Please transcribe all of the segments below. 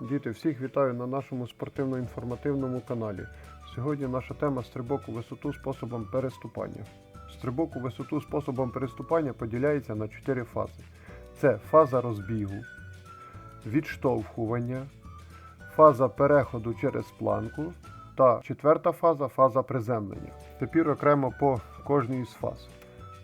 Діти, всіх вітаю на нашому спортивно-інформативному каналі. Сьогодні наша тема стрибок у висоту способом переступання. Стрибок у висоту способом переступання поділяється на чотири фази: це фаза розбігу, відштовхування, фаза переходу через планку та четверта фаза фаза приземлення. Тепер окремо по кожній із фаз.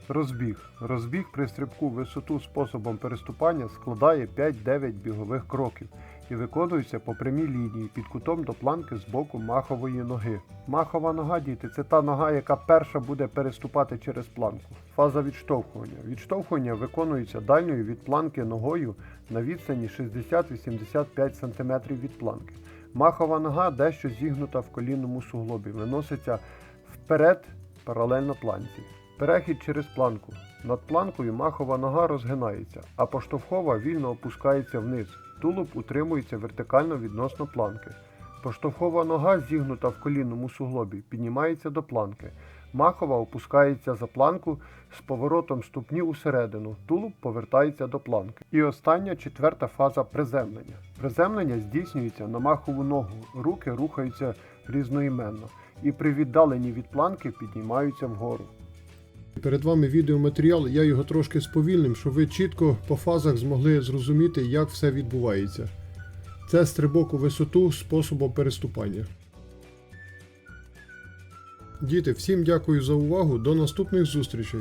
Розбіг. Розбіг при стрибку в висоту способом переступання складає 5-9 бігових кроків і виконується по прямій лінії під кутом до планки з боку махової ноги. Махова нога, діти, це та нога, яка перша буде переступати через планку. Фаза відштовхування. Відштовхування виконується дальньою від планки ногою на відстані 60-85 см від планки. Махова нога дещо зігнута в колінному суглобі, виноситься вперед паралельно планці. Перехід через планку. Над планкою махова нога розгинається, а поштовхова вільно опускається вниз. Тулуб утримується вертикально відносно планки. Поштовхова нога, зігнута в колінному суглобі, піднімається до планки. Махова опускається за планку з поворотом ступні усередину. Тулуб повертається до планки. І остання четверта фаза приземлення. Приземлення здійснюється на махову ногу. Руки рухаються різноіменно і при віддаленні від планки піднімаються вгору. Перед вами відеоматеріал, я його трошки сповільним, щоб ви чітко по фазах змогли зрозуміти, як все відбувається. Це стрибок у висоту способом переступання. Діти, всім дякую за увагу. До наступних зустрічей!